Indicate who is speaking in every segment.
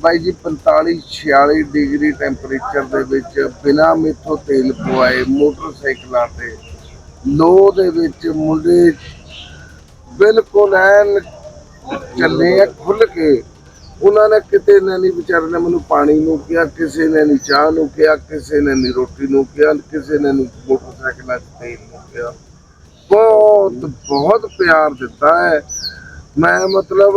Speaker 1: ਬਾਈ ਜੀ 45 46 degree temperature ਦੇ ਵਿੱਚ ਬਿਨਾ ਮੇਥੋਂ ਤੇਲ ਪਵਾਏ ਮੋਟਰਸਾਈਕਲਾਂ ਤੇ ਲੋ ਦੇ ਵਿੱਚ ਮੁੰਡੇ ਬਿਲਕੁਲ ਐਨ ਚੱਲੇ ਆ ਖੁੱਲ ਕੇ। ਉਹਨਾਂ ਨੇ ਕਿਤੇ ਨੇ ਨਹੀਂ, ਵਿਚਾਰੇ ਨੇ ਮੈਨੂੰ ਪਾਣੀ ਨੂੰ ਕਿਹਾ, ਕਿਸੇ ਨੇ ਨਹੀਂ ਚਾਹ ਨੂੰ ਕਿਹਾ, ਕਿਸੇ ਨੇ ਨਹੀਂ ਰੋਟੀ ਨੂੰ ਕਿਹਾ, ਕਿਸੇ ਨੇ ਨਹੀਂ ਮੋਟਰਸਾਈਕਲਾਂ 'ਚ ਤੇਲ ਨੂੰ ਕਿਹਾ। ਬਹੁਤ ਬਹੁਤ ਪਿਆਰ ਦਿੱਤਾ ਹੈ। ਮੈਂ ਮਤਲਬ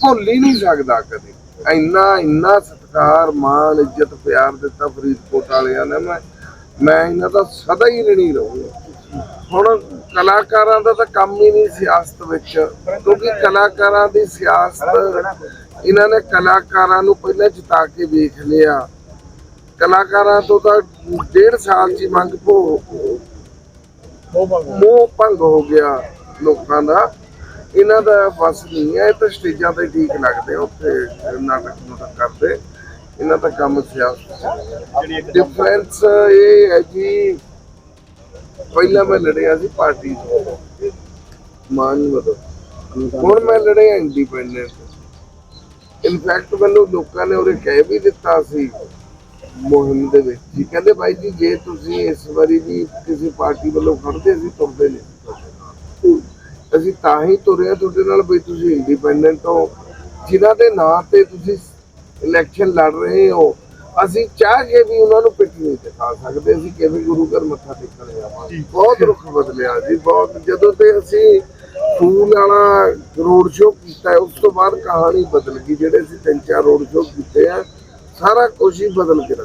Speaker 1: ਭੁੱਲ ਹੀ ਨਹੀਂ ਸਕਦਾ ਕਦੇ। ਇੰਨਾ ਇੰਨਾ ਸਤਿਕਾਰ ਮਾਣ ਇੱਜ਼ਤ ਪਿਆਰ ਦਿੱਤਾ ਫਰੀਦਕੋਟ ਵਾਲਿਆਂ ਨੇ। ਮੈਂ ਮੈਂ ਇਹਨਾਂ ਦਾ ਸਦਾ ਹੀ ਰਣੀ ਰਹੂੰਗਾ। ਹੁਣ ਕਲਾਕਾਰਾਂ ਦਾ ਤਾਂ ਕੰਮ ਹੀ ਨਹੀਂ ਸਿਆਸਤ ਵਿੱਚ ਕਿਉਂਕਿ ਕਲਾਕਾਰਾਂ ਦੀ ਸਿਆਸਤ ਇਹਨਾਂ ਨੇ ਕਲਾਕਾਰਾਂ ਨੂੰ ਪਹਿਲਾਂ ਜਿਤਾ ਕੇ ਵੇਖ ਲਿਆ। ਕਲਾਕਾਰਾਂ ਤੋਂ ਤਾਂ ਡੇਢ ਸਾਲ ਹੀ ਮੰਗ ਭੋ ਮੋਹ ਭੰਗ ਹੋ ਗਿਆ ਲੋਕਾਂ ਦਾ। ਇਹਨਾਂ ਦਾ ਬਸ ਨਹੀਂ ਹੈ, ਇਹ ਤਾਂ ਸਟੇਜਾਂ ਤੇ ਠੀਕ ਲੱਗਦੇ ਉੱਥੇ ਨਾਟਕ ਨੂਟਕ ਕਰਦੇ। ਇਹਨਾਂ ਦਾ ਕੰਮ ਸਿਆਸਤ ਡਿਫਰੈਂਸ ਇਹ ਹੈ ਜੀ, ਪਹਿਲਾਂ ਮੈਂ ਲੜਿਆ ਸੀ ਪਾਰਟੀ ਤੋਂ। ਮਾਨ ਮਤਲਬ। ਹੁਣ ਮੈਂ ਲੜਿਆ ਇੰਡੀਪੈਂਡੈਂਟ ਇਨਫੈਕਟ ਮੈਨੂੰ ਲੋਕਾਂ ਨੇ ਉਹਰੇ ਕਹਿ ਵੀ ਦਿੱਤਾ ਸੀ, ਮੁਹਿੰਮ ਦੇ ਵਿੱਚ। ਕਹਿੰਦੇ ਬਾਈ ਜੀ, ਜੇ ਤੁਸੀਂ ਇਸ ਵਾਰੀ ਵੀ ਕਿਸੇ ਪਾਰਟੀ ਵੱਲੋਂ ਖੜਦੇ ਸੀ, ਤੁਰਦੇ ਨੇ। ਅਸੀਂ ਤਾਂ ਹੀ ਤੁਰੇ ਤੁਹਾਡੇ ਨਾਲ ਵੀ ਤੁਸੀਂ ਇੰਡੀਪੈਂਡੈਂਟ ਹੋ। ਜਿਨ੍ਹਾਂ ਦੇ ਨਾਂ ਤੇ ਤੁਸੀਂ ਇਲੈਕਸ਼ਨ ਲੜ ਰਹੇ ਹੋ ਅਸੀਂ ਚਾਹ ਕੇ ਵੀ ਉਹਨਾਂ ਨੂੰ ਪਿੱਠ ਨਹੀਂ ਦਿਖਾ ਸਕਦੇ। ਅਸੀਂ ਕਿਵੇਂ ਗੁਰੂ ਘਰ ਮੱਥਾ ਟੇਕਣ ਜਾਵਾਂਗੇ ਬਹੁਤ ਰੁੱਖ ਬਦਲਿਆ ਜੀ ਬਹੁਤ। ਜਦੋਂ ਤੇ ਅਸੀਂ ਫੂਲ ਵਾਲਾ ਰੋਡ ਸ਼ੋਅ ਕੀਤਾ ਉਸ ਤੋਂ ਬਾਅਦ ਕਹਾਣੀ ਬਦਲ ਗਈ ਜਿਹੜੇ ਅਸੀਂ ਤਿੰਨ ਚਾਰ ਰੋਡ ਸ਼ੋਅ ਕੀਤੇ ਆ ਸਾਰਾ ਕੁਝ ਹੀ ਬਦਲ ਰੱਖ